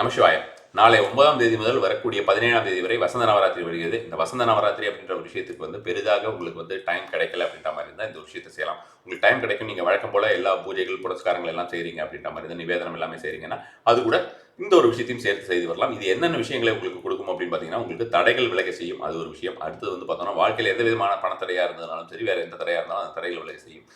நமசிவாயம். நாளை ஒன்பதாம் தேதி முதல் வரக்கூடிய பதினேழாம் தேதி வரை வசந்த நவராத்திரி வருகிறது. இந்த வசந்த நவராத்திரி அப்படின்ற ஒரு விஷயத்துக்கு வந்து பெரிதாக உங்களுக்கு வந்து டைம் கிடைக்கல அப்படின்ற மாதிரி இருந்தால் இந்த விஷயத்தை செய்யலாம். உங்களுக்கு டைம் கிடைக்கும் நீங்கள் வழக்கம் போல எல்லா பூஜைகள் புரஸ்காரங்கள் எல்லாம் செய்கிறீங்க அப்படின்ற மாதிரி இருந்தால் நிவேதனம் எல்லாமே செய்கிறீங்கன்னா அது கூட இந்த ஒரு விஷயத்தையும் சேர்த்து செய்து வரலாம். இது என்னென்ன விஷயங்களை உங்களுக்கு கொடுக்கும் அப்படின்னு பார்த்தீங்கன்னா உங்களுக்கு தடைகள் விலக செய்யும். அது ஒரு விஷயம். அடுத்தது வந்து பார்த்தோம்னா வாழ்க்கையில் எந்த விதமான பணத்தடையாக இருந்ததுனாலும் சரி வேறு எந்த தடையாக இருந்தாலும் அந்த தடைகள் விலக செய்யும்.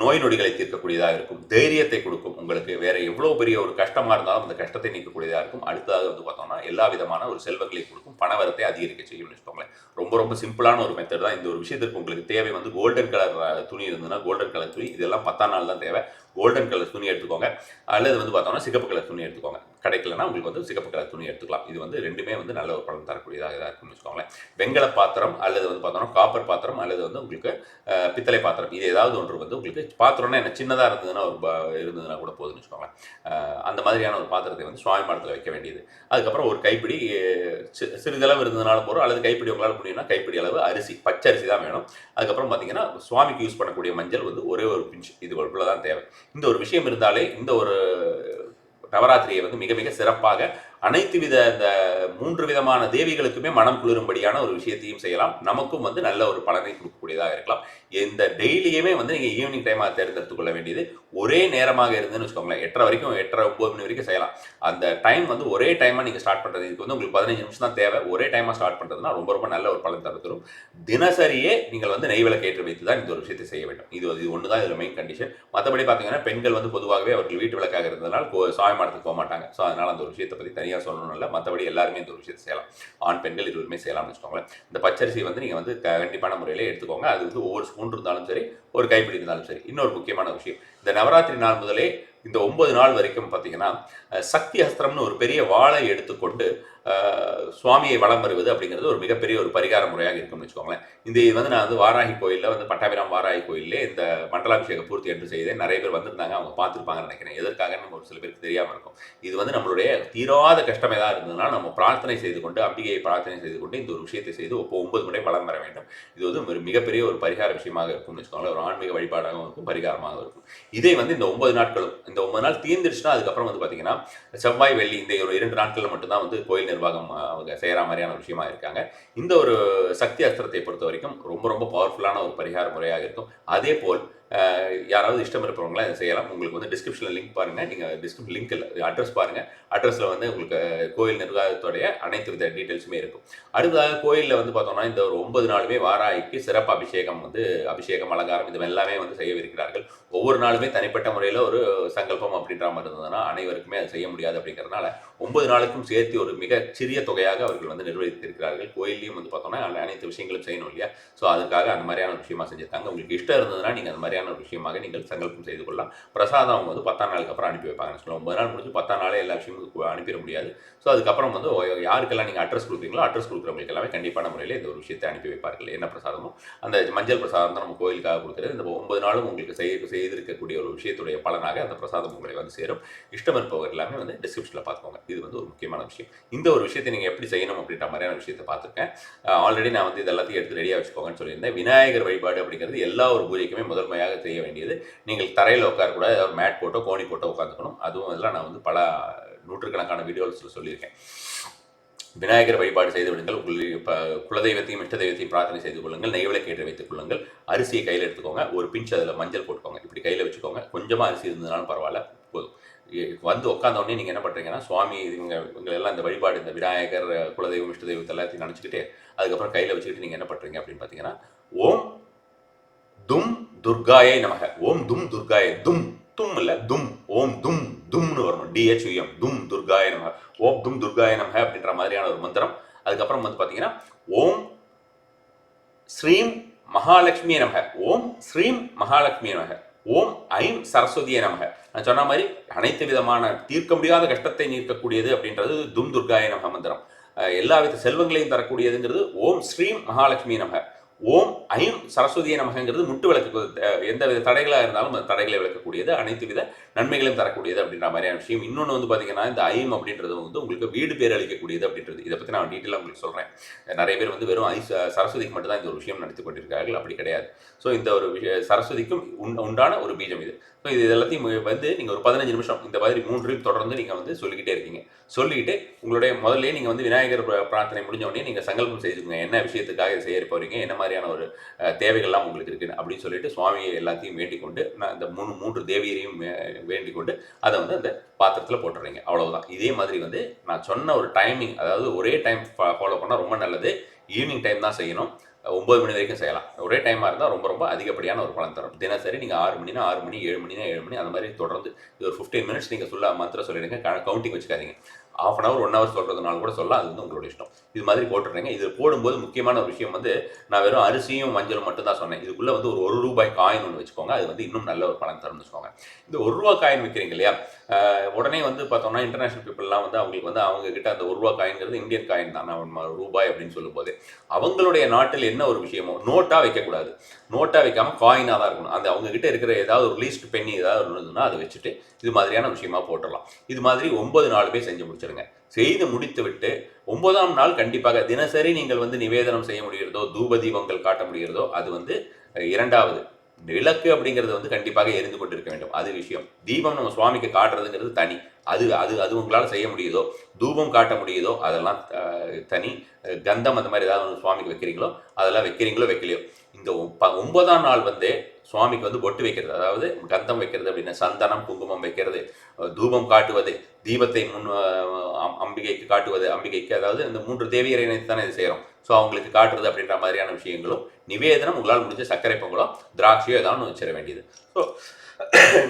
நோய் நொடிகளை தீர்க்கக்கூடியதாக இருக்கும் தைரியத்தை கொடுக்கும். உங்களுக்கு வேற எவ்வளோ பெரிய ஒரு கஷ்டமாக இருந்தாலும் அந்த கஷ்டத்தை நீக்கக்கூடியதாக இருக்கும். அடுத்ததாக வந்து பார்த்தோம்னா எல்லா விதமான ஒரு செல்வங்களை கொடுக்கும். பணவரத்தை அதிகரிக்க செய்யும்னு வச்சுக்கோங்களேன். ரொம்ப ரொம்ப சிம்பிளான ஒரு மெத்தட் தான். இந்த ஒரு விஷயத்திற்கு உங்களுக்கு தேவை வந்து கோல்டன் கலர் துணி இருந்ததுன்னா கோல்டன் கலர் துணி. இதெல்லாம் பத்தாம் நாள் தான் தேவை. கோல்டன் கலர் துணி எடுத்துக்கோங்க. அல்லது வந்து பார்த்தோம்னா சிகப்பு கலர் துணி எடுத்துக்கோங்க. கிடைக்கலனா உங்களுக்கு வந்து சிகப்பு கலர் துணி எடுத்துக்கலாம். இது வந்து ரெண்டுமே வந்து நல்ல ஒரு பலன் தரக்கூடியதாக இதாக இருக்கும்னு வச்சுக்கோங்களேன். வெங்கல பாத்திரம் அல்லது வந்து பார்த்தோம்னா காப்பர் பாத்திரம் அல்லது வந்து உங்களுக்கு பித்தளை பாத்திரம். இது ஏதாவது ஒன்று வந்து உங்களுக்கு பாத்திரம்னா என்ன சின்னதாக இருந்ததுன்னா ஒரு இருந்ததுன்னா கூட போதும்னு வச்சுக்கோங்களேன். அந்த மாதிரியான ஒரு பாத்திரத்தை வந்து சுவாமி மடத்தில் வைக்க வேண்டியது. அதுக்கப்புறம் ஒரு கைப்பிடி சிறிதளவு இருந்ததுனால போகிறோம் அல்லது கைப்பிடி உங்களால் முடியும்னா கைப்பிடி அளவு அரிசி பச்சரிசி தான் வேணும். அதுக்கப்புறம் பார்த்தீங்கன்னா சுவாமிக்கு யூஸ் பண்ணக்கூடிய மஞ்சள் வந்து ஒரே ஒரு பிஞ்ச். இது ஒரு தான் தேவை. இந்த ஒரு விஷயம் இருந்தாலே இந்த ஒரு நவராத்திரியை வந்து மிக மிக சிறப்பாக அனைத்து வித இந்த மூன்று விதமான தேவிகளுக்குமே மனம் குளிரும்படியான ஒரு விஷயத்தையும் செய்யலாம். நமக்கும் வந்து நல்ல ஒரு பலனை கொடுக்கக்கூடியதாக இருக்கலாம். இந்த டெய்லியுமே வந்து நீங்கள் ஈவினிங் டைமாக தேர்ந்தெடுத்து கொள்ள வேண்டியது ஒரே நேரமாக இருந்துன்னு வச்சுக்கோங்களேன். எட்டரை வரைக்கும் எட்டரை ஒம்பது மணி வரைக்கும் செய்யலாம். அந்த டைம் வந்து ஒரே டைமாக நீங்கள் ஸ்டார்ட் பண்ணுறது இதுக்கு வந்து உங்களுக்கு பதினஞ்சு நிமிஷம் தான் தேவை. ஒரே டைமாக ஸ்டார்ட் பண்ணுறதுனா ரொம்ப ரொம்ப நல்ல ஒரு பலன் தர தரும். தினசரியே நீங்கள் வந்து நெய் விளக்கு வைத்து தான் இந்த ஒரு விஷயத்தை செய்ய வேண்டும். இது இது ஒன்று தான் இதில் மெயின் கண்டிஷன் மற்றபடி பார்த்தீங்கன்னா பெண்கள் வந்து பொதுவாகவே அவர்கள் வீட்டு விளக்காக இருந்ததுனால சாயமாடத்துக்கு போக மாட்டாங்க. ஸோ அதனால் அந்த ஒரு விஷயத்தை பற்றி தனியாக சொல்லணும் இல்லை. மற்றபடி எல்லாருமே இந்த ஒரு விஷயத்தை செய்யலாம். ஆண் பெண்கள் இருவருமே செய்யலாம்னு வச்சுக்கோங்களேன். இந்த பச்சரிசி வந்து நீங்கள் வந்து க- கண்டிப்பான முறையில் எடுத்துக்கோங்க. அது வந்து ஒவ்வொரு ஸ்பூன் இருந்தாலும் சரி ஒரு கைப்பிடி இருந்தாலும் சரி. இன்னொரு முக்கியமான விஷயம். இந்த நவராத்திரி நாள் முதலே இந்த ஒன்பது நாள் வரைக்கும் பார்த்தீங்கன்னா சக்தி அஸ்திரம்னு ஒரு பெரிய வாழை எடுத்துக்கொண்டு சுவாமியை வளம் வருவது அப்படிங்கிறது ஒரு மிகப்பெரிய ஒரு பரிகார முறையாக இருக்கும்னு வச்சுக்கோங்களேன். இந்த இது வந்து நான் வந்து வாராகி கோயிலில் வந்து பட்டாபிராம் வாராகி கோயிலே இந்த மண்டலாபிஷேக பூர்த்தி என்று செய்தேன். நிறைய பேர் வந்திருந்தாங்க அவங்க பார்த்துருப்பாங்கன்னு நினைக்கிறேன். எதற்காகன்னு ஒரு சில பேருக்கு தெரியாமல் இருக்கும். இது வந்து நம்மளுடைய தீராத கஷ்டம் ஏதாவது இருந்ததுன்னா நம்ம பிரார்த்தனை செய்து கொண்டு அம்பிகையை பிரார்த்தனை செய்து கொண்டு இந்த ஒரு விஷயத்தை செய்து ஒப்போ ஒன்பது முறை வளம் வர வேண்டும். இது வந்து ஒரு மிகப்பெரிய ஒரு பரிகார விஷயமாக இருக்கும்னு வச்சுக்கோங்களேன். ஒரு ஆன்மீக வழிபாடாகவும் இருக்கும் பரிகாரமாகவும் இருக்கும். இதே வந்து இந்த ஒன்பது நாட்களும் இந்த ஒன்பது நாள் தீர்ந்துருச்சுன்னா அதுக்கப்புறம் வந்து பார்த்தீங்கன்னா செவ்வாய் வெள்ளி இந்த ஒரு இரண்டு நாட்களில் மட்டும்தான் வந்து கோயில் நிர்வாகம் அவங்க செய்கிற மாதிரியான விஷயமா இருக்காங்க. இந்த ஒரு சக்தி அஸ்திரத்தை பொறுத்த வரைக்கும் ரொம்ப ரொம்ப பவர்ஃபுல்லான ஒரு பரிகார முறையாக இருக்கும். அதே போல் யாராவது இஷ்டம் இருப்பவங்களா இதை செய்யலாம். உங்களுக்கு வந்து டிஸ்கிரிப்ஷனில் லிங்க் பாருங்கள் நீங்கள் டிஸ்கிரிப்ஷன் லிங்க் இல்லை அட்ரஸ் பாருங்கள் அட்ரஸில் வந்து உங்களுக்கு கோயில் நிர்வாகத்துடைய அனைத்து வித டீட்டெயில்ஸுமே இருக்கும். அடுத்ததாக கோயிலில் வந்து பார்த்தோம்னா இந்த ஒரு ஒன்பது நாளுமே வாராய்க்கு சிறப்பு அபிஷேகம் வந்து அபிஷேகம் அலங்காரம் இது எல்லாமே வந்து செய்யவிருக்கிறார்கள். ஒவ்வொரு நாளுமே தனிப்பட்ட முறையில் ஒரு சங்கல்பம் அப்படின்ற மாதிரி இருந்ததுன்னா அனைவருக்குமே அது செய்ய முடியாது அப்படிங்கிறதுனால ஒன்பது நாளுக்கும் சேர்த்து ஒரு மிக சிறிய தொகையாக அவர்கள் வந்து நிர்வகித்திருக்கிறார்கள். கோயிலையும் வந்து பார்த்தோம்னா அனைத்து விஷயங்களும் செய்யணும் இல்லையா? ஸோ அதுக்காக அந்த மாதிரியான விஷயமா செஞ்சிருக்காங்க. உங்களுக்கு இஷ்டம் இருந்ததுன்னா நீங்கள் அந்த மாதிரி சரியான ஒரு விஷயமாக நீங்கள் சங்கல்பம் செய்து கொள்ளலாம். பிரசாதம் அவங்க வந்து பத்தாம் நாளுக்கு அப்புறம் அனுப்பி வைப்பாங்க சொல்லுவோம் ஒன்பது நாள் முடிஞ்சு பத்தாம் நாளே எல்லா விஷயமும் அனுப்பிட முடியாது. ஸோ அதுக்கப்புறம் வந்து யாருக்கெல்லாம் நீங்கள் அட்ரஸ் கொடுக்குறீங்களோ அட்ரஸ் கொடுக்குறவங்களுக்கு எல்லாமே கண்டிப்பான முறையில் இந்த ஒரு விஷயத்தை அனுப்பி வைப்பார்கள். என்ன பிரசாதமோ அந்த மஞ்சள் பிரசாதம் தான் நம்ம கோயிலுக்காக கொடுக்குறது. இந்த ஒன்பது நாளும் உங்களுக்கு செய்ய செய்திருக்கக்கூடிய ஒரு விஷயத்துடைய பலனாக அந்த பிரசாதம் உங்களை வந்து சேரும். இஷ்டம் இருப்பவர் எல்லாமே வந்து டிஸ்கிரிப்ஷனில் பார்த்துக்கோங்க. இது வந்து ஒரு முக்கியமான விஷயம். இந்த ஒரு விஷயத்தை நீங்கள் எப்படி செய்யணும் அப்படின்ற மாதிரியான விஷயத்தை பார்த்துருக்கேன். ஆல்ரெடி நான் வந்து இது எல்லாத்தையும் எடுத்து ரெடியாக வச்சுக்கோங்கன்னு சொல்லியிருந்தேன். விநாயகர் வழிபாடு அப்படிங்கிறது எல்லா ஒரு பூஜைக்குமே முதன்மையாக செய்ய வேண்டியது. நீங்கள் தரையில் உட்காரக்கூடாது ஏதாவது மேட் போட்டோ கோணி போட்டோ உட்காந்துக்கணும். அதுவும் இதெல்லாம் நான் வந்து பல நூற்றுக்கணக்கான வீடியோஸில் சொல்லியிருக்கேன். விநாயகர் வழிபாடு செய்து விடுங்கள். உங்கள் இப்போ குலதெய்வத்தையும் இஷ்ட தெய்வத்தையும் பிரார்த்தனை செய்து கொள்ளுங்கள். நெய்விளக்கு கேட்டு வைத்துக் கொள்ளுங்கள். அரிசியை கையில் எடுத்துக்கோங்க. ஒரு பிஞ்ச் அதில் மஞ்சள் போட்டுக்கோங்க. இப்படி கையில் வச்சுக்கோங்க. கொஞ்சமாக அரிசி இருந்ததுனாலும் பரவாயில்ல. போதும். வந்து உட்காந்த உடனே நீங்கள் என்ன பண்ணுறீங்கன்னா சுவாமி இவங்க இவங்க எல்லாம் இந்த வழிபாடு இந்த விநாயகர் குலதெய்வம் இஷ்ட தெய்வத்தை எல்லாத்தையும் நினச்சிக்கிட்டு அதுக்கப்புறம் கையில் வச்சுக்கிட்டு நீங்கள் என்ன பண்ணுறீங்க அப்படின்னு பார்த்தீங்கன்னா ஓம் தும் துர்காயை நமக. ஓம் தும் துர்காயை தும். தும் இல்ல தும். ஓம் தும் தும்னு வரணும் டிஹெச்யூஎம் தும் துர்காய நமக. ஓம் தும் துர்காய நமக அப்படின்ற மாதிரியான ஒரு மந்திரம். அதுக்கப்புறம் வந்து பார்த்தீங்கன்னா ஓம் ஸ்ரீம் மகாலட்சுமி நமக. ஓம் ஸ்ரீம் மகாலட்சுமி நமக. ஓம் ஐம் சரஸ்வதியே நமக. நான் சொன்ன மாதிரி அனைத்து விதமான தீர்க்க முடியாத கஷ்டத்தை நீக்கக்கூடியது அப்படின்றது தும் துர்காய நமக மந்திரம். எல்லாவித எல்லா வித செல்வங்களையும் தரக்கூடியதுங்கிறது ஓம் ஸ்ரீம் மகாலட்சுமி நமக. ஓம் ஐம் சரஸ்வதியை நமகங்கிறது முட்டு விளக்கு எந்த வித தடைகளாக இருந்தாலும் அந்த தடைகளை விளக்கக்கூடியது அனைத்து வித நன்மைகளையும் தரக்கூடியது அப்படின்ற மாதிரியான விஷயம். இன்னொன்று வந்து பார்த்தீங்கன்னா இந்த ஐம் அப்படின்றது வந்து உங்களுக்கு வீடு பேர் அளிக்கக்கூடியது அப்படின்றது. இதை பற்றி நான் டீட்டெயிலாக உங்களுக்கு சொல்கிறேன் நிறைய பேர் வந்து வெறும் ஐ சரஸ்வதிக்கு மட்டும்தான் இந்த ஒரு விஷயம் நடத்தி கொண்டிருக்கார்கள் அப்படி கிடையாது. ஸோ இந்த ஒரு விஷய சரஸ்வதிக்கும் உண்- உண்டான ஒரு பீஜம் இது. ஸோ இது எல்லாத்தையும் வந்து நீங்கள் ஒரு பதினஞ்சு நிமிஷம் இந்த மாதிரி மூன்றையும் தொடர்ந்து நீங்கள் வந்து சொல்லிக்கிட்டே இருக்கீங்க. சொல்லிக்கிட்டு உங்களுடைய முதல்ல நீங்கள் வந்து விநாயகர் பிரார்த்தனை முடிஞ்ச உடனே நீங்கள் சங்கல்பம் செய்துக்கோங்க. என்ன விஷயத்துக்காக செய்ய போகிறீங்க என்ன மாதிரியான ஒரு தேவைகள்லாம் உங்களுக்கு இருக்குது அப்படின்னு சொல்லிட்டு சுவாமியை எல்லாத்தையும் வேண்டிக் கொண்டு நான் இந்த மூணு மூன்று தேவியரையும் வே- வேண்டிக் கொண்டு அதை வந்து அந்த பாத்திரத்தில் போட்டுறீங்க. அவ்வளவுதான். இதே மாதிரி வந்து நான் சொன்ன ஒரு டைமிங் அதாவது ஒரே டைம் ஃபாலோ பண்ணால் ரொம்ப நல்லது. ஈவினிங் டைம் தான் செய்யணும். ஒம்பது மணி வரைக்கும் செய்யலாம். ஒரே டைமாக இருந்தால் ரொம்ப ரொம்ப அதிகப்படியான ஒரு பலன் தரும். தினசரி நீங்கள் ஆறு மணினா ஆறு மணி ஏழு மணினா ஏழு மணி அந்த மாதிரி தொடர்ந்து இது ஒரு ஃபிஃப்டீன் மினிட்ஸ் நீங்கள் சொல்ல மந்திரம் சொல்லிடுங்க. கவுண்டிங் வச்சுக்காதீங்க. Half an hour one hour சொல்கிறதுனால கூட சொல்லலாம். அது வந்து உங்களோட இஷ்டம். இது மாதிரி போட்டுடுறேங்க. இது போடும்போது முக்கியமான ஒரு விஷயம் வந்து நான் வெறும் அரிசியும் மஞ்சளும் மட்டும் தான் சொன்னேன். இதுக்குள்ளே வந்து ஒரு ஒரு ரூபாய் காயின் ஒன்று வச்சுக்கோங்க. அது வந்து இன்னும் நல்ல ஒரு பலன் தரும்னு வச்சுக்கோங்க. இந்த ஒரு ரூபா காயின் விற்கிறீங்க இல்லையா? உடனே வந்து பார்த்தோம்னா இன்டர்நேஷனல் பீப்புளெலாம் வந்து அவங்களுக்கு வந்து அவங்க கிட்ட அந்த ஒரு ரூபா காயின்ங்கிறது இந்தியன் காயின் தான். ரூபாய் அப்படின்னு சொல்லும்போது. அவங்களுடைய நாட்டில் என்ன ஒரு விஷயமோ நோட்டாக வைக்கக்கூடாது. நோட்டாக வைக்காமல் காயினாக தான் இருக்கணும். அந்த அவங்க கிட்ட இருக்கிற ஏதாவது ஒரு லீஸ்ட் பெண்ணி ஏதாவது இருந்ததுன்னா அதை வச்சுட்டு இது மாதிரியான விஷயமா போட்டுடலாம். இது மாதிரி ஒன்பது நாள் பேர் செஞ்சு முடிச்சிருங்க செய்து முடித்து விட்டு ஒன்பதாம் நாள் கண்டிப்பாக தினசரி நீங்கள் வந்து நிவேதனம் செய்ய முடிகிறதோ தூப தீபங்கள் காட்ட முடிகிறதோ அது வந்து இரண்டாவது விளக்கு அப்படிங்கிறது வந்து கண்டிப்பாக எரிந்து கொண்டிருக்க வேண்டும். அது விஷயம். தீபம் நம்ம சுவாமிக்கு காட்டுறதுங்கிறது தனி. அது அது அது உங்களால் செய்ய முடியுதோ தூபம் காட்ட முடியுதோ அதெல்லாம் தனி. கந்தம் அந்த மாதிரி ஏதாவது சுவாமிக்கு வைக்கிறீங்களோ அதெல்லாம் வைக்கிறீங்களோ வைக்கலையோ. இந்த ஒன்பதாம் நாள் வந்து சுவாமிக்கு வந்து பொட்டு வைக்கிறது. அதாவது கந்தம் வைக்கிறது அப்படின்னா சந்தனம் குங்குமம் வைக்கிறது தூபம் காட்டுவது தீபத்தை முன் அம்பிகைக்கு காட்டுவது அம்பிகைக்கு அதாவது இந்த மூன்று தேவியரை இணைத்து தானே இது செய்கிறோம் ஸோ அவங்களுக்கு காட்டுறது அப்படின்ற மாதிரியான விஷயங்களும் நிவேதனம் உங்களால் முடிஞ்ச சர்க்கரை பொங்கலோ திராட்சையோ ஏதாவது வச்சிட வேண்டியது. ஸோ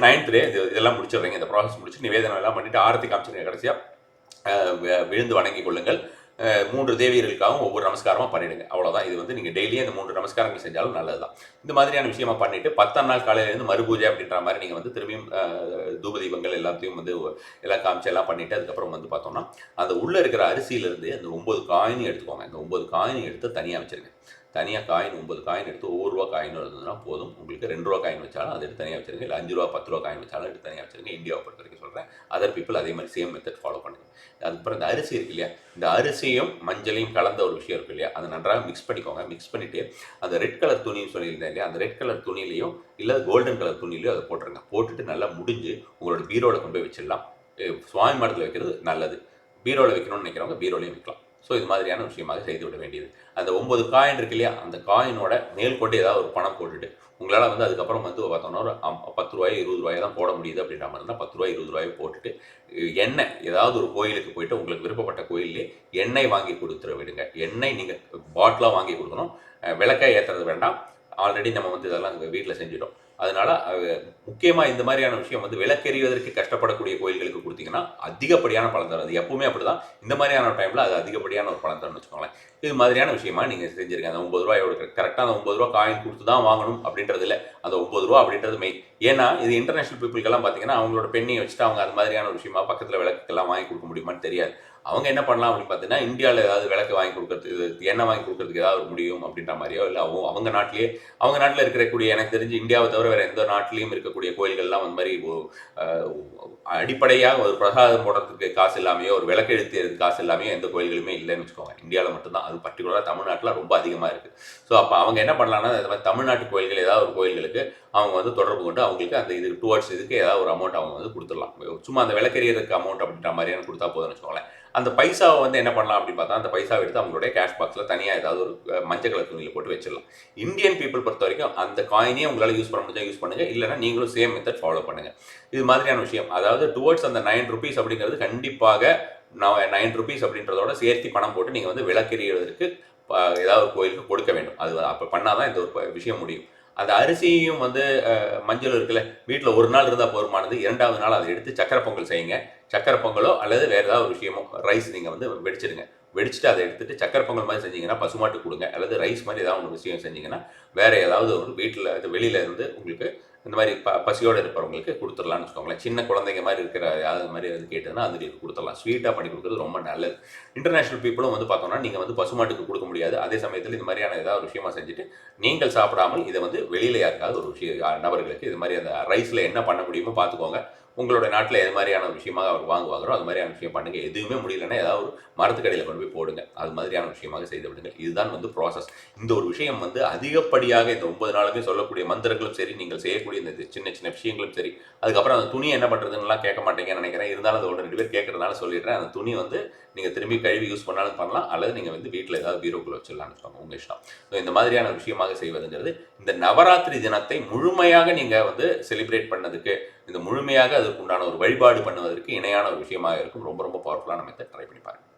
நைன்த்லேயே இது இதெல்லாம் முடிச்சிடுறீங்க. இந்த ப்ராசஸ் முடிச்சு நிவேதனம் எல்லாம் பண்ணிட்டு ஆரத்தி காமிச்சிருங்க கடைசியாக விழுந்து வணங்கிக் கொள்ளுங்கள். மூன்று தேவியர்களுக்காகவும் ஒவ்வொரு நமஸ்காரமாக பண்ணிடுங்க. அவ்வளோதான் இது வந்து நீங்கள் டெய்லியும் இந்த மூன்று நமஸ்காரங்கள் செஞ்சாலும் நல்லது தான் இந்த மாதிரியான விஷயமா பண்ணிட்டு பத்தாம் நாள் காலையிலேருந்து மறுபூஜை அப்படின்ற மாதிரி நீங்கள் வந்து திரும்பியும் தூபதீபங்கள் தூப தீபங்கள் எல்லாத்தையும் வந்து எல்லாம் காமிச்சு எல்லாம் பண்ணிவிட்டு அதுக்கப்புறம் வந்து பார்த்தோம்னா அந்த உள்ளே இருக்கிற அரிசியிலேருந்து அந்த ஒம்பது காயினும் எடுத்துக்கோங்க. அந்த ஒம்பது காயினும் எடுத்து தனியாக வச்சுருங்க. தனியாக காயின் ஒம்பது காயின் எடுத்து ஒவ்வொரு ரூபா காயின் இருந்ததுன்னா போதும். உங்களுக்கு ரெண்டு ரூபா காயின் வச்சாலும் அதை எடுத்து தனியாக வச்சிருங்க. இல்லை அஞ்சு ரூபா பத்து ரூபா காயின் வச்சாலும் எடுத்து தனியாக வச்சிருங்க. இந்தியாவை பொறுத்த வரைக்கும் சொல்கிறேன் அதர் பீப்புள் அதே மாதிரி சேம் மெத்தட் ஃபாலோ பண்ணுங்க. அதுக்கப்புறம் இந்த அரிசி இருக்கு இல்லையா? இந்த அரிசியும் மஞ்சளையும் கலந்த ஒரு விஷயம் இருக்கு இல்லையா? அதை நன்றாக மிக்ஸ் பண்ணிக்கோங்க. மிக்ஸ் பண்ணிட்டு அந்த ரெட் கலர் துணின்னு சொல்லியிருந்தேன் இல்லையா? அந்த ரெட் கலர் துணியிலையும் இல்லை கோல்டன் கலர் துணியிலையும் அதை போட்டுருங்க. போட்டுட்டு நல்லா முடிஞ்சு உங்களோட பீரோவில் கொண்டு போய் வச்சிடலாம். சுவாமி மடத்தில் வைக்கிறது நல்லது. பீரோவில் வைக்கணும்னு நினைக்கிறவங்க பீரோலையும் வைக்கலாம். ஸோ இது மாதிரியான விஷயமாக செய்து விட வேண்டியது. அந்த ஒம்பது காயின் இருக்கு இல்லையா? அந்த காயினோட மேல் கொண்டு ஏதாவது ஒரு பணம் போட்டுட்டு உங்களால் வந்து அதுக்கப்புறம் வந்து பார்த்தோம்னா ஒரு பத்து ரூபாய் இருபது ரூபாய் தான் போட முடியுது அப்படின்ற மாதிரி இருந்தால் பத்து ரூபாய் இருபது ரூபாய் போட்டுட்டு எண்ணெய் ஏதாவது ஒரு கோயிலுக்கு போயிட்டு உங்களுக்கு விருப்பப்பட்ட கோயிலே எண்ணெய் வாங்கி கொடுத்துட விடுங்க. எண்ணெய் நீங்கள் பாட்டிலாக வாங்கி கொடுக்கணும். விளக்க ஏற்றுறது வேண்டாம். ஆல்ரெடி நம்ம வந்து இதெல்லாம் வீட்டில் செஞ்சிடும் அதனால முக்கியமாக இந்த மாதிரியான விஷயம் வந்து விளக்கெறிவதற்கு கஷ்டப்படக்கூடிய கோயில்களுக்கு கொடுத்தீங்கன்னா அதிகப்படியான பலன் தரும். அது எப்பவுமே அப்படிதான். இந்த மாதிரியான டைமில் அது அதிகப்படியான ஒரு பலன் தரும்னு வச்சுக்கோங்களேன். இது மாதிரியான விஷயமா நீங்கள் செஞ்சிருக்கீங்க. அந்த ஒம்பது ரூபாயோட கரெக்டாக அந்த ஒம்பது ரூபா காயின் கொடுத்து தான் வாங்கணும் அப்படின்றது இல்லை. அந்த ஒம்பது ரூபா அப்படின்றது மெயின் ஏன்னா இது இன்டர்நேஷனல் பீப்புளுக்கெல்லாம் பார்த்தீங்கன்னா அவங்களோட பெண்ணியை வச்சுட்டு அவங்க அது மாதிரியான ஒரு விஷயமா பக்கத்தில் விளக்குக்கெல்லாம் வாங்கி கொடுக்க முடியுமான்னு தெரியாது. அவங்க என்ன பண்ணலாம் அப்படின்னு பார்த்தீங்கன்னா இந்தியாவில் ஏதாவது விளக்கு வாங்கி கொடுக்கறதுக்கு எண்ணெய் வாங்கி கொடுக்கறதுக்கு ஏதாவது முடியும் அப்படின்ற மாதிரியோ இல்லை அவங்க அவங்க நாட்டிலேயே அவங்க நாட்டில் இருக்கக்கூடிய எனக்கு தெரிஞ்சு இந்தியாவை தவிர வேறு எந்த நாட்டிலையும் இருக்கக்கூடிய கோயில்கள்லாம் அந்த மாதிரி அடிப்படையாக ஒரு பிரசாதம் போடுறதுக்கு காசு இல்லாமையோ ஒரு விளக்கு எழுத்துறதுக்கு காசு இல்லாமையோ எந்த கோயில்களுமே இல்லைன்னு வச்சுக்கோங்க. இந்தியாவில் மட்டும்தான். அது பர்டிகுலராக தமிழ்நாட்டில் ரொம்ப அதிகமாக இருக்குது ஸோ அப்போ அவங்க என்ன பண்ணலாம்னா இந்த மாதிரி தமிழ்நாட்டு கோயில்கள் ஏதாவது ஒரு கோயில்களுக்கு அவங்க வந்து தொடர்பு கொண்டு அவங்களுக்கு அந்த இது டுவர்ட்ஸ் இதுக்கு ஏதாவது ஒரு அமௌண்ட் அவங்க வந்து கொடுத்துடலாம். சும்மா அந்த விளக்கெறியறதுக்கு அமௌண்ட் அப்படின்ற மாதிரியான கொடுத்தா போதும்னு வச்சுக்கோங்களேன். அந்த பைசாவை வந்து என்ன பண்ணலாம் அப்படின்னு பார்த்தா அந்த பைசாவை எடுத்து அவங்களுடைய கேஷ் பாக்ஸில் தனியாக ஏதாவது ஒரு மஞ்சள் கலர் துணியில் போட்டு வச்சிடலாம். இந்தியன் பீப்புள் பொறுத்த வரைக்கும் அந்த காயினே உங்களால் யூஸ் பண்ண முடிஞ்சால் யூஸ் பண்ணுங்கள் இல்லைன்னா நீங்களும் சேம் மெத்தட் ஃபாலோ பண்ணுங்கள் இது மாதிரியான விஷயம். அதாவது டுவர்ட்ஸ் அந்த நைன் ருபீஸ் அப்படிங்கிறது கண்டிப்பாக நான் நைன் ருபீஸ் அப்படின்றதோட சேர்த்து பணம் போட்டு நீங்கள் வந்து விளக்கெறியதற்கு ஏதாவது ஒரு கோயிலுக்கு கொடுக்க வேண்டும். அது அப்போ பண்ணால் தான் இந்த ஒரு விஷயம் முடியும். அந்த அரிசியும் வந்து மஞ்சள் இருக்குல்ல வீட்டில் ஒரு நாள் இருந்தால் போருமானது இரண்டாவது நாள் அதை எடுத்து சக்கரை பொங்கல் செய்யுங்க. சக்கரை பொங்கலோ அல்லது வேறு ஏதாவது ஒரு விஷயமோ ரைஸ் நீங்கள் வந்து வெடிச்சிடுங்க. வெடிச்சிட்டு அதை எடுத்துட்டு சக்கரை பொங்கல் மாதிரி செஞ்சீங்கன்னா பசுமாட்டு கொடுங்க. அல்லது ரைஸ் மாதிரி ஏதாவது ஒரு விஷயம் செஞ்சீங்கன்னா வேறு ஏதாவது ஒரு வீட்டில் அது வெளியில இருந்து உங்களுக்கு இந்த மாதிரி ப பசியோடு இருப்பவங்களுக்கு கொடுத்துடலாம்னு வச்சுக்கோங்களேன். சின்ன குழந்தைங்க மாதிரி இருக்கிற அது மாதிரி அது கேட்டதுன்னா அதுங்களுக்கு கொடுத்துடலாம். ஸ்வீட்டாக பண்ணி கொடுக்குறது ரொம்ப நல்லது. இன்டர்நேஷ்னல் பீப்புளும் வந்து பார்த்தோம்னா நீங்கள் வந்து பசுமாட்டுக்கு கொடுக்க முடியாது. அதே சமயத்தில் இந்த மாதிரியான ஏதாவது ஒரு விஷயமா செஞ்சுட்டு நீங்கள் சாப்பிடாமல் இதை வந்து வெளியில் யாருக்காவது ஒரு விஷயம் நபர்களுக்கு இது மாதிரி அந்த ரைஸில் என்ன பண்ண முடியுமோ பார்த்துக்கோங்க. உங்களோட நாட்டில் எது மாதிரியான விஷயமாக அவர் வாங்குவாங்களோ அது மாதிரியான விஷயம் பண்ணுங்கள் எதுவுமே முடியலன்னா ஏதாவது ஒரு மரத்துக்கடையில் கொண்டு போய் போடுங்க. அது மாதிரியான விஷயமாக செய்து விடுங்க இதுதான் வந்து ப்ராசஸ் இந்த ஒரு விஷயம் வந்து அதிகப்படியாக இந்த ஒன்பது நாளுமே சொல்லக்கூடிய மந்திரங்களும் சரி நீங்கள் செய்யக்கூடிய இந்த சின்ன சின்ன விஷயங்களும் சரி அதுக்கப்புறம் அந்த துணி என்ன பண்ணுறதுன்னுலாம் கேட்க மாட்டேங்கன்னு நினைக்கிறேன். இருந்தாலும் அது ஒன்று ரெண்டு பேர் கேட்குறதுனால சொல்லிடுறேன். அந்த துணி வந்து நீங்கள் திரும்பி கழுவி யூஸ் பண்ணாலும் பண்ணலாம். அல்லது நீங்கள் வந்து வீட்டில் ஏதாவது பீரோக்குள்ள வச்சிடலாம்னு வச்சுக்கோங்க உங்கள் இஷ்டம். ஸோ இந்த மாதிரியான விஷயமாக செய்வதுங்கிறது இந்த நவராத்திரி தினத்தை முழுமையாக நீங்கள் வந்து செலிப்ரேட் பண்ணதுக்கு இந்த முழுமையாக அதுக்கு உண்டான ஒரு வழிபாடு பண்ணுவதற்கு இணையான ஒரு விஷயமாக இருக்கும். ரொம்ப ரொம்ப பவர்ஃபுல்லான மெத்தட் ட்ரை பண்ணி பாருங்கள்